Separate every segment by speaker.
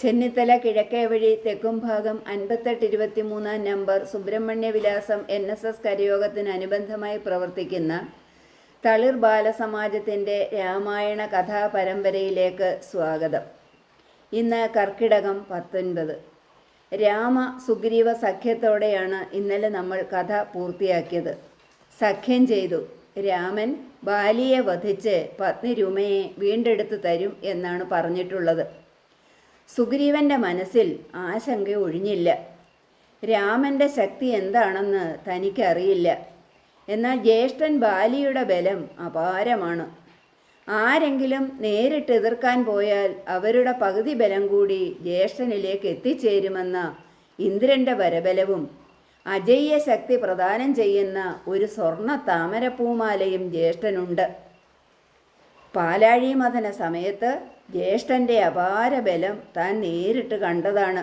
Speaker 1: ചെന്നിത്തല കിഴക്കേ വഴി തെക്കും ഭാഗം അൻപത്തെട്ട് ഇരുപത്തി മൂന്നാം നമ്പർ സുബ്രഹ്മണ്യ വിലാസം എൻ എസ് എസ് കരയോഗത്തിന് അനുബന്ധമായി പ്രവർത്തിക്കുന്ന തളിർ ബാലസമാജത്തിന്റെ രാമായണ കഥാപരമ്പരയിലേക്ക് സ്വാഗതം. ഇന്ന് കർക്കിടകം പത്തൊൻപത്. രാമ സുഗ്രീവ സഖ്യത്തോടെയാണ് ഇന്നലെ നമ്മൾ കഥ പൂർത്തിയാക്കിയത്. സഖ്യം ചെയ്തു രാമൻ ബാലിയെ വധിച്ച് പത്നി രൂമയെ വീണ്ടെടുത്തു തരും എന്നാണ് പറഞ്ഞിട്ടുള്ളത്. സുഗ്രീവന്റെ മനസ്സിൽ ആശങ്ക ഒഴിഞ്ഞില്ല. രാമന്റെ ശക്തി എന്താണെന്ന് തനിക്കറിയില്ല. എന്നാൽ ജ്യേഷ്ഠൻ ബാലിയുടെ ബലം അപാരമാണ്. ആരെങ്കിലും നേരിട്ട് എതിർക്കാൻ പോയാൽ അവരുടെ പകുതി ബലം കൂടി ജ്യേഷ്ഠനിലേക്ക് എത്തിച്ചേരുമെന്ന ഇന്ദ്രന്റെ വരബലവും അജയ്യ ശക്തി പ്രദാനം ചെയ്യുന്ന ഒരു സ്വർണ താമരപ്പൂമാലയും ജ്യേഷ്ഠനുണ്ട്. പാലാഴി മഥന സമയത്ത് ജ്യേഷ്ഠന്റെ അപാര ബലം താൻ നേരിട്ട് കണ്ടതാണ്.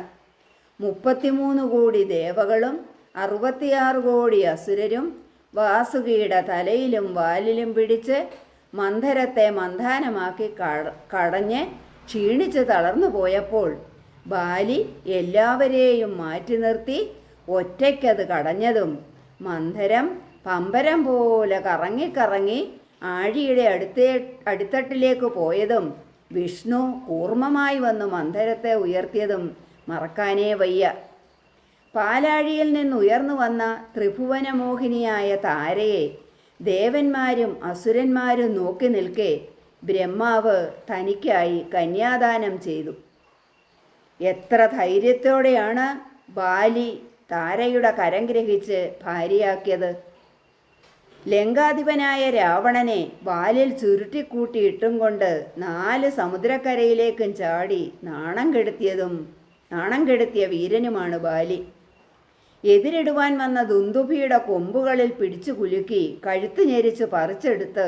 Speaker 1: മുപ്പത്തിമൂന്ന് കോടി ദേവകളും അറുപത്തിയാറ് കോടി അസുരരും വാസുകിയുടെ തലയിലും വാലിലും പിടിച്ച് മന്ധരത്തെ മന്ധാനമാക്കി കടഞ്ഞ് ക്ഷീണിച്ച് തളർന്നു പോയപ്പോൾ ബാലി എല്ലാവരെയും മാറ്റി നിർത്തി ഒറ്റയ്ക്കത് കടഞ്ഞതും മന്ധരം പമ്പരം പോലെ കറങ്ങിക്കറങ്ങി ആഴിയുടെ അടുത്തേ അടിത്തട്ടിലേക്ക് പോയതും വിഷ്ണു കൂർമ്മമായി വന്ന് മന്ദരത്തെ ഉയർത്തിയതും മറക്കാനേ വയ്യ. പാലാഴിയിൽ നിന്ന് ഉയർന്നു വന്ന ത്രിഭുവനമോഹിനിയായ താരയെ ദേവന്മാരും അസുരന്മാരും നോക്കി നിൽക്കെ ബ്രഹ്മാവ് തനിക്കായി കന്യാദാനം ചെയ്തു. എത്ര ധൈര്യത്തോടെയാണ് ബാലി താരയുടെ കരം ഗ്രഹിച്ച് ഭാര്യയാക്കിയത്. ലങ്കാധിപനായ രാവണനെ വാലിൽ ചുരുട്ടിക്കൂട്ടിയിട്ടും കൊണ്ട് നാല് സമുദ്രക്കരയിലേക്കും ചാടി നാണം കെടുത്തിയതും നാണം കെടുത്തിയ വീരനുമാണ് ബാലി. എതിരിടുവാൻ വന്ന ദുന്ദുഭിയുടെ കൊമ്പുകളിൽ പിടിച്ചു കുലുക്കി കഴുത്ത് ഞെരിച്ച് പറിച്ചെടുത്ത്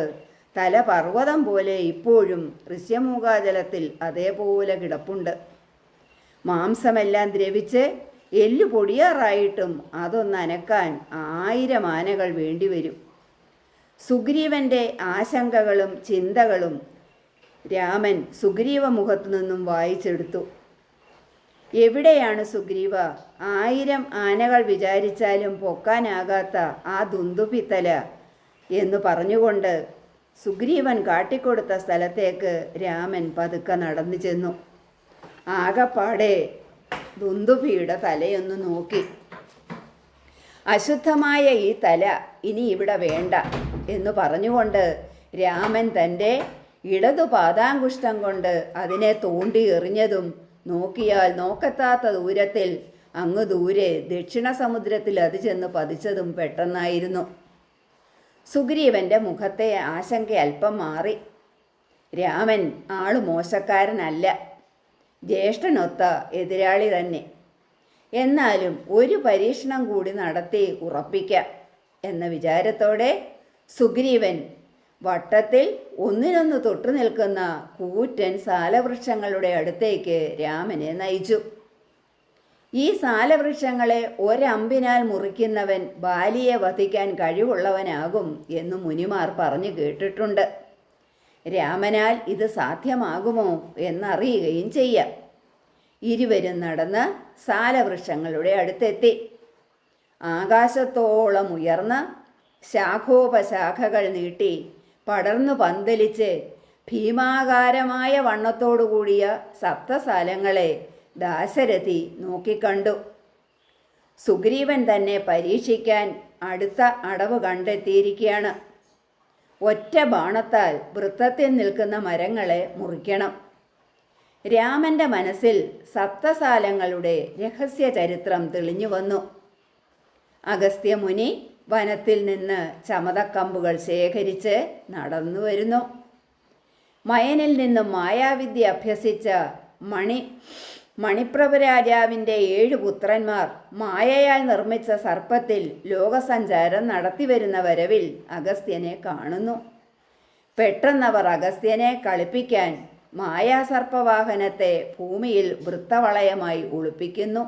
Speaker 1: തല പർവതം പോലെ ഇപ്പോഴും ഋഷ്യമൂകാജലത്തിൽ അതേപോലെ കിടപ്പുണ്ട്. മാംസമെല്ലാം ദ്രവിച്ച് എല്ലു പൊടിയാറായിട്ടും അതൊന്നനക്കാൻ ആയിരം ആനകൾ വേണ്ടിവരും. സുഗ്രീവന്റെ ആശങ്കകളും ചിന്തകളും രാമൻ സുഗ്രീവ മുഖത്തു നിന്നും വായിച്ചെടുത്തു. എവിടെയാണ് സുഗ്രീവ? ആയിരം ആനകൾ വിചാരിച്ചാലും പൊക്കാനാകാത്ത ആ ദുന്ദുപിത്തല എന്ന് പറഞ്ഞുകൊണ്ട് സുഗ്രീവൻ കാട്ടിക്കൊടുത്ത സ്ഥലത്തേക്ക് രാമൻ പതുക്കെ നടന്നു ചെന്നു. ആകപ്പാടെ ദുന്ദുഭിയുടെ തലയൊന്ന് നോക്കി. അശുദ്ധമായ ഈ തല ഇനി ഇവിടെ വേണ്ട. എന്ന് പറഞ്ഞുകൊണ്ട് രാമൻ തന്റെ ഇടതു പാദാങ്കുഷ്ടം കൊണ്ട് അതിനെ തോണ്ടി എറിഞ്ഞതും നോക്കിയാൽ നോക്കത്താത്ത ദൂരത്തിൽ അങ്ങ് ദൂരെ ദക്ഷിണ സമുദ്രത്തിൽ അത് ചെന്ന് പതിച്ചതും പെട്ടെന്നായിരുന്നു. സുഗ്രീവന്റെ മുഖത്തെ ആശങ്ക അല്പം മാറി. രാമൻ ആൾ മോശക്കാരനല്ല ജ്യേഷ്ഠനൊത്ത എതിരാളി തന്നെ. എന്നാലും ഒരു പരീക്ഷണം കൂടി നടത്തി ഉറപ്പിക്കാം എന്ന വിചാരത്തോടെ സുഗ്രീവൻ വട്ടത്തിൽ ഒന്നിനൊന്ന് തൊട്ടു നിൽക്കുന്ന കൂറ്റൻ സാലവൃക്ഷങ്ങളുടെ അടുത്തേക്ക് രാമനെ നയിച്ചു. ഈ സാലവൃക്ഷങ്ങളെ ഒരമ്പിനാൽ മുറിക്കുന്നവൻ ബാലിയെ വധിക്കാൻ കഴിവുള്ളവനാകും എന്ന് മുനിമാർ പറഞ്ഞു കേട്ടിട്ടുണ്ട്. രാമനാൽ ഇത് സാധ്യമാകുമോ എന്നറിയുകയും ചെയ്യാം. ഇരുവരും നടന്ന് സാലവൃക്ഷങ്ങളുടെ അടുത്തെത്തി. ആകാശത്തോളം ഉയർന്ന് ശാഖോപശാഖകൾ നീട്ടി പടർന്നു പന്തലിച്ച് ഭീമാകാരമായ വണ്ണത്തോടുകൂടിയ സപ്തസാലങ്ങളെ ദാശരഥി നോക്കിക്കണ്ടു. സുഗ്രീവൻ തന്നെ പരീക്ഷിക്കാൻ അടുത്ത അടവ് കണ്ടെത്തിയിരിക്കുകയാണ് ഒറ്റ ബാണത്താൽ വൃത്തത്തിൽ നിൽക്കുന്ന മരങ്ങളെ മുറിക്കണം. രാമന്റെ മനസ്സിൽ സപ്തസാലങ്ങളുടെ രഹസ്യ ചരിത്രം തെളിഞ്ഞു വന്നു. അഗസ്ത്യമുനി വനത്തിൽ നിന്ന് ചമതക്കമ്പുകൾ ശേഖരിച്ച് നടന്നു വരുന്നു. മയനിൽ നിന്നും മായാവിദ്യ അഭ്യസിച്ച മണി മണിപ്രഭ രാജാവിന്റെ ഏഴ് പുത്രന്മാർ മായയാൽ നിർമ്മിച്ച സർപ്പത്തിൽ ലോകസഞ്ചാരം നടത്തി വരുന്ന വരവിൽ അഗസ്ത്യനെ കാണുന്നു. പെട്ടെന്നവർ അഗസ്ത്യനെ കളിപ്പിക്കാൻ മായാസർപ്പവാഹനത്തെ ഭൂമിയിൽ വൃത്തവളയമായി ഒളിപ്പിക്കുന്നു.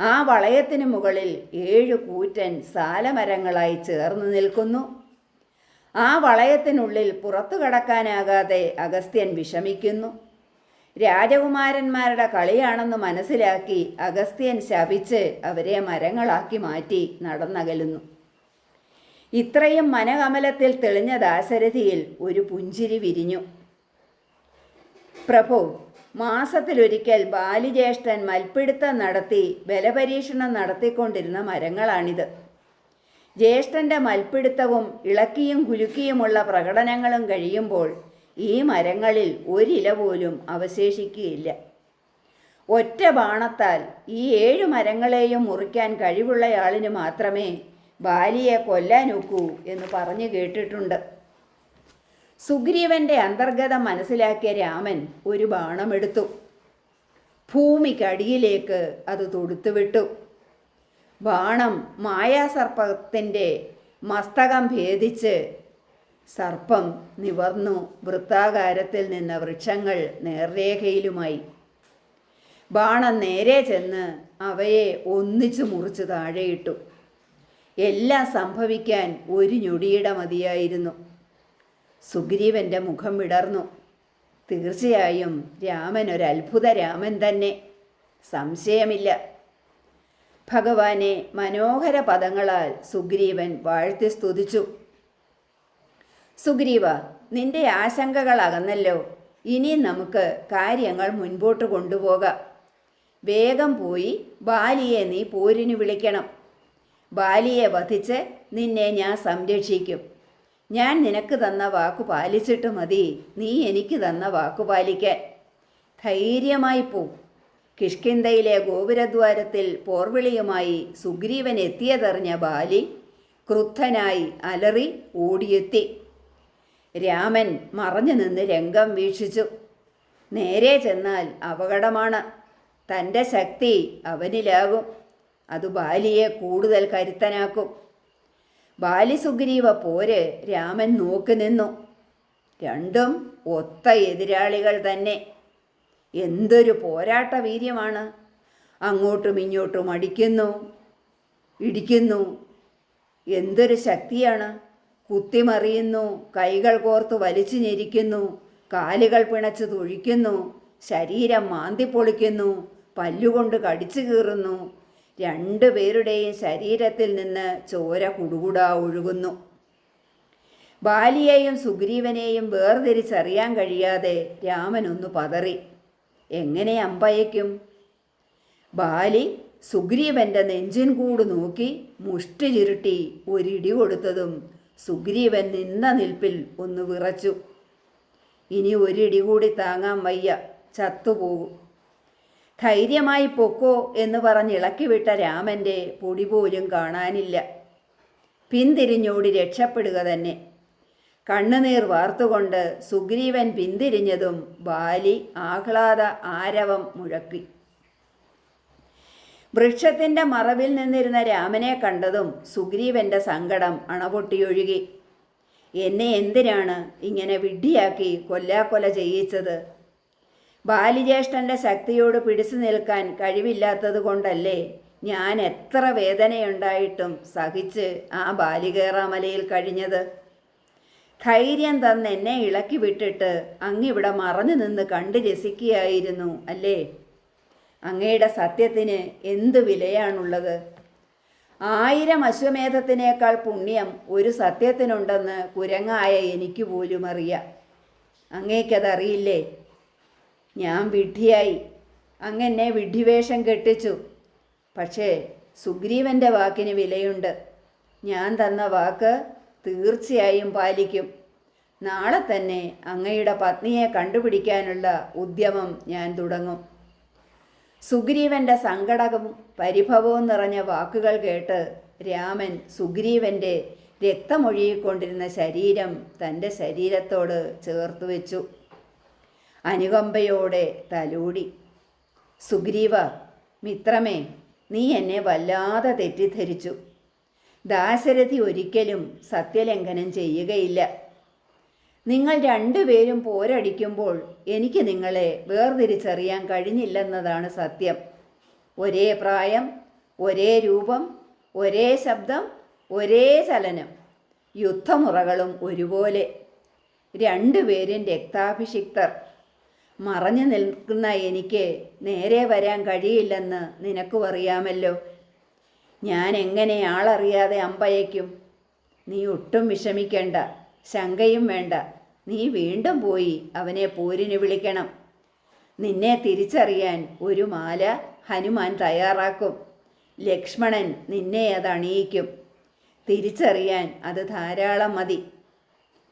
Speaker 1: ആ വളയത്തിനു മുകളിൽ ഏഴ് കൂറ്റൻ സാലമരങ്ങളായി ചേർന്ന് നിൽക്കുന്നു. ആ വളയത്തിനുള്ളിൽ പുറത്തു കടക്കാനാകാതെ അഗസ്ത്യൻ വിഷമിക്കുന്നു. രാജകുമാരന്മാരുടെ കളിയാണെന്ന് മനസ്സിലാക്കി അഗസ്ത്യൻ ശപിച്ച് അവരെ മരങ്ങളാക്കി മാറ്റി നടന്നകലുന്നു. ഇത്രയും മനകമലത്തിൽ തെളിഞ്ഞ ദാശരഥിയിൽ ഒരു പുഞ്ചിരി വിരിഞ്ഞു. പ്രഭു മാസത്തിലൊരിക്കൽ ബാലിജ്യേഷ്ഠൻ മൽപ്പിടുത്തം നടത്തി ബലപരീക്ഷണം നടത്തിക്കൊണ്ടിരുന്ന മരങ്ങളാണിത്. ജ്യേഷ്ഠന്റെ മൽപ്പിടുത്തവും ഇളക്കിയും കുലുക്കിയുമുള്ള പ്രകടനങ്ങളും കഴിയുമ്പോൾ ഈ മരങ്ങളിൽ ഒരില പോലും അവശേഷിക്കുകയില്ല. ഒറ്റ ബാണത്താൽ ഈ ഏഴു മരങ്ങളെയും മുറിക്കാൻ കഴിവുള്ളയാളിന് മാത്രമേ ബാലിയെ കൊല്ലാനൊക്കൂ എന്ന് പറഞ്ഞു കേട്ടിട്ടുണ്ട്. സുഗ്രീവന്റെ അന്തർഗതം മനസ്സിലാക്കിയ രാമൻ ഒരു ബാണമെടുത്തു. ഭൂമിക്കടിയിലേക്ക് അത് തൊടുത്തുവിട്ടു. ബാണം മായാസർപ്പത്തിന്റെ മസ്തകം ഭേദിച്ച് സർപ്പം നിവർന്നു. വൃത്താകാരത്തിൽ നിന്ന വൃക്ഷങ്ങൾ നേർരേഖയിലുമായി. ബാണം നേരെ ചെന്ന് അവയെ ഒന്നിച്ചു മുറിച്ച് താഴെയിട്ടു. എല്ലാം സംഭവിക്കാൻ ഒരു ഞൊടിയുടെ മതിയായിരുന്നു. സുഗ്രീവന്റെ മുഖം വിടർന്നു. തീർച്ചയായും രാമൻ ഒരു അത്ഭുത രാമൻ തന്നെ. സംശയമില്ല. ഭഗവാനെ മനോഹര പദങ്ങളാൽ സുഗ്രീവൻ വാഴ്ത്തി സ്തുതിച്ചു. സുഗ്രീവ നിന്റെ ആശങ്കകൾ അകന്നല്ലോ. ഇനി നമുക്ക് കാര്യങ്ങൾ മുൻപോട്ട് കൊണ്ടുപോകാം. വേഗം പോയി ബാലിയെ നീ പോരിന് വിളിക്കണം. ബാലിയെ വധിച്ച് നിന്നെ ഞാൻ സംരക്ഷിക്കും. ഞാൻ നിനക്ക് തന്ന വാക്കു പാലിച്ചിട്ട് മതി. നീ എനിക്ക് തന്ന വാക്കു പാലിക്കാൻ ധൈര്യമായി പോ. കിഷ്കിന്തയിലെ ഗോപുരദ്വാരത്തിൽ പോർവിളിയുമായി സുഗ്രീവൻ എത്തിയതറിഞ്ഞ ബാലി ക്രുദ്ധനായി അലറി ഓടിയെത്തി. രാമൻ മറഞ്ഞു നിന്ന് രംഗം വീക്ഷിച്ചു. നേരെ ചെന്നാൽ അപകടമാണ്. തന്റെ ശക്തി അവനിലാകും. അത് ബാലിയെ കൂടുതൽ കരുത്തനാക്കും. ബാലി സുഗ്രീവ പോര് രാമൻ നോക്കി നിന്നു. രണ്ടും ഒത്ത എതിരാളികൾ തന്നെ. എന്തൊരു പോരാട്ട വീര്യമാണ്. അങ്ങോട്ടും ഇങ്ങോട്ടും അടിക്കുന്നു ഇടിക്കുന്നു. എന്തൊരു ശക്തിയാണ്. കുത്തിമറിയുന്നു കൈകൾ കോർത്ത് വലിച്ചു ഞെരിക്കുന്നു കാലുകൾ പിണച്ച് തൊഴിക്കുന്നു ശരീരം മാന്തിപ്പൊളിക്കുന്നു പല്ലുകൊണ്ട് കടിച്ചു കീറുന്നു. രണ്ടുപേരുടെയും ശരീരത്തിൽ നിന്ന് ചോര കുടുകുടാ ഒഴുകുന്നു. ബാലിയെയും സുഗ്രീവനെയും വേർതിരിച്ചറിയാൻ കഴിയാതെ രാമൻ രാമനൊന്നു പതറി. എങ്ങനെ അമ്പയക്കും ബാലി സുഗ്രീവന്റെ നെഞ്ചിൻ കൂട് നോക്കി മുഷ്ടി ചുരുട്ടി ഒരിടി കൊടുത്തതും സുഗ്രീവൻ നിന്ന നിൽപ്പിൽ ഒന്ന് വിറച്ചു. ഇനി ഒരിടി കൂടി താങ്ങാൻ വയ്യ ചത്തുപോകും. ധൈര്യമായി പൊക്കോ എന്ന് പറഞ്ഞ് ഇളക്കിവിട്ട രാമന്റെ പൊടി പോലും കാണാനില്ല. പിന്തിരിഞ്ഞോടി രക്ഷപ്പെടുക തന്നെ. കണ്ണുനീർ വാർത്തുകൊണ്ട് സുഗ്രീവൻ പിന്തിരിഞ്ഞതും ബാലി ആഹ്ലാദ ആരവം മുഴക്കി. വൃക്ഷത്തിന്റെ മറവിൽ നിന്നിരുന്ന രാമനെ കണ്ടതും സുഗ്രീവന്റെ സങ്കടം അണപൊട്ടിയൊഴുകി. എന്നെ എന്തിനാണ് ഇങ്ങനെ വിഡ്ഢിയാക്കി കൊല്ലാക്കൊല ചെയ്യിച്ചത്? ബാലിജ്യേഷ്ഠന്റെ ശക്തിയോട് പിടിച്ചു നിൽക്കാൻ കഴിവില്ലാത്തത് കൊണ്ടല്ലേ ഞാൻ എത്ര വേദനയുണ്ടായിട്ടും സഹിച്ച് ആ ബാലികേറാമലയിൽ കഴിഞ്ഞത്? ധൈര്യം തന്ന് എന്നെ ഇളക്കി വിട്ടിട്ട് അങ്ങിവിടെ മറഞ്ഞു നിന്ന് കണ്ടു രസിക്കുകയായിരുന്നു അല്ലേ? അങ്ങയുടെ സത്യത്തിന് എന്ത് വിലയാണുള്ളത്? ആയിരം അശ്വമേധത്തിനേക്കാൾ പുണ്യം ഒരു സത്യത്തിനുണ്ടെന്ന് കുരങ്ങായ എനിക്ക് പോലും അറിയാം അങ്ങേക്കതറിയില്ലേ? ഞാൻ വിഡ്ഢിയായി. അങ്ങനെ വിഡ്ഢിവേഷം കെട്ടിച്ചു. പക്ഷേ സുഗ്രീവന്റെ വാക്കിന് വിലയുണ്ട്. ഞാൻ തന്ന വാക്ക് തീർച്ചയായും പാലിക്കും. നാളെ തന്നെ അങ്ങയുടെ പത്നിയെ കണ്ടുപിടിക്കാനുള്ള ഉദ്യമം ഞാൻ തുടങ്ങും. സുഗ്രീവന്റെ സങ്കടവും പരിഭവവും നിറഞ്ഞ വാക്കുകൾ കേട്ട് രാമൻ സുഗ്രീവന്റെ രക്തമൊഴുകിക്കൊണ്ടിരുന്ന ശരീരം തന്റെ ശരീരത്തോട് ചേർത്ത് വെച്ചു. അനുകമ്പയോടെ തലൂടി. സുഗ്രീവ മിത്രമേ നീ എന്നെ വല്ലാതെ തെറ്റിദ്ധരിച്ചു. ദാശരഥി ഒരിക്കലും സത്യലംഘനം ചെയ്യുകയില്ല. നിങ്ങൾ രണ്ടുപേരും പോരടിക്കുമ്പോൾ എനിക്ക് നിങ്ങളെ വേർതിരിച്ചറിയാൻ കഴിഞ്ഞില്ലെന്നതാണ് സത്യം. ഒരേ പ്രായം ഒരേ രൂപം ഒരേ ശബ്ദം ഒരേ ചലനം യുദ്ധമുറകളും ഒരുപോലെ. രണ്ടുപേരും രക്താഭിഷിക്തർ. മറഞ്ഞു നിൽക്കുന്ന എനിക്ക് നേരെ വരാൻ കഴിയില്ലെന്ന് നിനക്കും അറിയാമല്ലോ ഞാൻ എങ്ങനെ ആളറിയാതെ അമ്പയയ്ക്കും? നീ ഒട്ടും വിഷമിക്കേണ്ട ശങ്കയും വേണ്ട. നീ വീണ്ടും പോയി അവനെ പോരിന് വിളിക്കണം. നിന്നെ തിരിച്ചറിയാൻ ഒരു മാല ഹനുമാൻ തയ്യാറാക്കും. ലക്ഷ്മണൻ നിന്നെ അത് അണിയിക്കും. തിരിച്ചറിയാൻ അത് ധാരാളം മതി.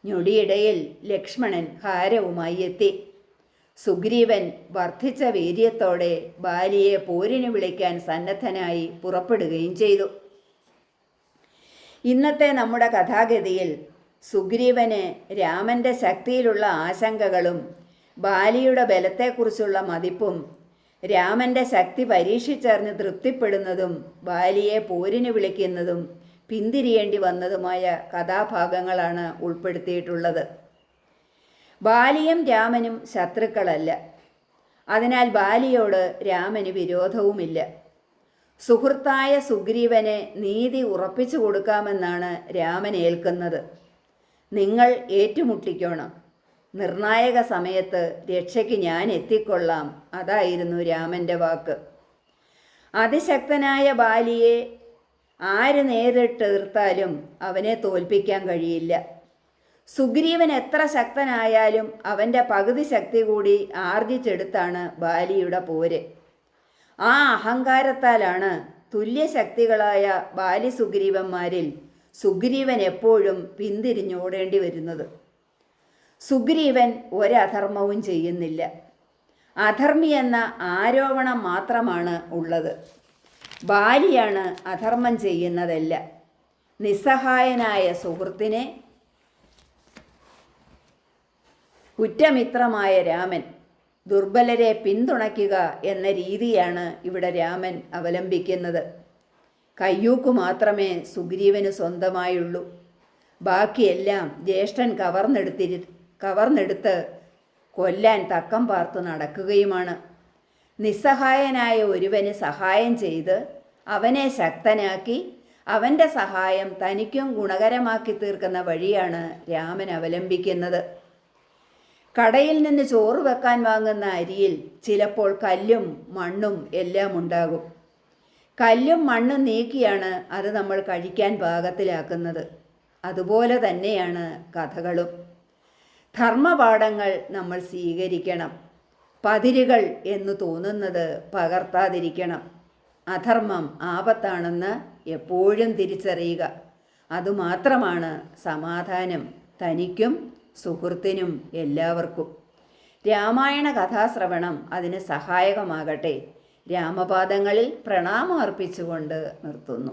Speaker 1: ഞൊടിയിടയിൽ ലക്ഷ്മണൻ ഹാരവുമായി എത്തി. സുഗ്രീവൻ വർദ്ധിച്ച വീര്യത്തോടെ ബാലിയെ പോരിന് വിളിക്കാൻ സന്നദ്ധനായി പുറപ്പെടുകയും ചെയ്തു. ഇന്നത്തെ നമ്മുടെ കഥാഗതിയിൽ സുഗ്രീവന് രാമന്റെ ശക്തിയിലുള്ള ആശങ്കകളും ബാലിയുടെ ബലത്തെക്കുറിച്ചുള്ള മതിപ്പും രാമന്റെ ശക്തി പരീക്ഷിച്ചറിഞ്ഞ് തൃപ്തിപ്പെടുന്നതും ബാലിയെ പോരിന് വിളിക്കുന്നതും പിന്തിരിയേണ്ടി വന്നതുമായ കഥാഭാഗങ്ങളാണ് ഉൾപ്പെടുത്തിയിട്ടുള്ളത്. ബാലിയും രാമനും ശത്രുക്കളല്ല. അതിനാൽ ബാലിയോട് രാമന് വിരോധവുമില്ല. സുഹൃത്തായ സുഗ്രീവനെ നീതി ഉറപ്പിച്ചു കൊടുക്കാമെന്നാണ് രാമൻ ഏൽക്കുന്നത്. നിങ്ങൾ ഏറ്റുമുട്ടിക്കോണം. നിർണായക സമയത്ത് രക്ഷയ്ക്ക് ഞാൻ എത്തിക്കൊള്ളാം. അതായിരുന്നു രാമന്റെ വാക്ക്. അതിശക്തനായ ബാലിയെ ആര് നേരിട്ട് തീർത്താലും അവനെ തോൽപ്പിക്കാൻ കഴിയില്ല. സുഗ്രീവൻ എത്ര ശക്തനായാലും അവന്റെ പകുതി ശക്തി കൂടി ആർജിച്ചെടുത്താണ് ബാലിയുടെ പോര്. ആ അഹങ്കാരത്താലാണ് തുല്യശക്തികളായ ബാലി സുഗ്രീവന്മാരിൽ സുഗ്രീവൻ എപ്പോഴും പിന്തിരിഞ്ഞോടേണ്ടി വരുന്നത്. സുഗ്രീവൻ ഒരധർമ്മവും ചെയ്യുന്നില്ല. അധർമ്മി എന്ന ആരോപണം മാത്രമാണ് ഉള്ളത്. ബാലിയാണ് അധർമ്മം ചെയ്യുന്നതല്ല. നിസ്സഹായനായ സുഹൃത്തിനെ കുറ്റമിത്രമായ രാമൻ ദുർബലരെ പിന്തുണയ്ക്കുക എന്ന രീതിയാണ് ഇവിടെ രാമൻ അവലംബിക്കുന്നത്. കയ്യൂക്കു മാത്രമേ സുഗ്രീവന് സ്വന്തമായുള്ളൂ. ബാക്കിയെല്ലാം ജ്യേഷ്ഠൻ കവർന്നെടുത്തിരി കവർന്നെടുത്ത് കൊല്ലാൻ തക്കം പാർത്തു നടക്കുകയുമാണ്. നിസ്സഹായനായ ഒരുവന് സഹായം ചെയ്ത് അവനെ ശക്തനാക്കി അവന്റെ സഹായം തനിക്കും ഗുണകരമാക്കി തീർക്കുന്ന വഴിയാണ് രാമൻ അവലംബിക്കുന്നത്. കടയിൽ നിന്ന് ചോറ് വെക്കാൻ വാങ്ങുന്ന അരിയിൽ ചിലപ്പോൾ കല്ലും മണ്ണും എല്ലാം ഉണ്ടാകും. കല്ലും മണ്ണും നീക്കിയാണ് അത് നമ്മൾ കഴിക്കാൻ പാകത്തിലാക്കുന്നത്. അതുപോലെ തന്നെയാണ് കഥകളും. ധർമ്മപാഠങ്ങൾ നമ്മൾ സ്വീകരിക്കണം. പതിരുകൾ എന്ന് തോന്നുന്നത് പകർത്താതിരിക്കണം. അധർമ്മം ആപത്താണെന്ന് എപ്പോഴും തിരിച്ചറിയുക. അതുമാത്രമാണ് സമാധാനം. തനിക്കും സുഹൃത്തിനും എല്ലാവർക്കും. രാമായണ കഥാശ്രവണം അതിന് സഹായകമാകട്ടെ. രാമപാദങ്ങളിൽ പ്രണാമം അർപ്പിച്ചുകൊണ്ട് നിർത്തുന്നു.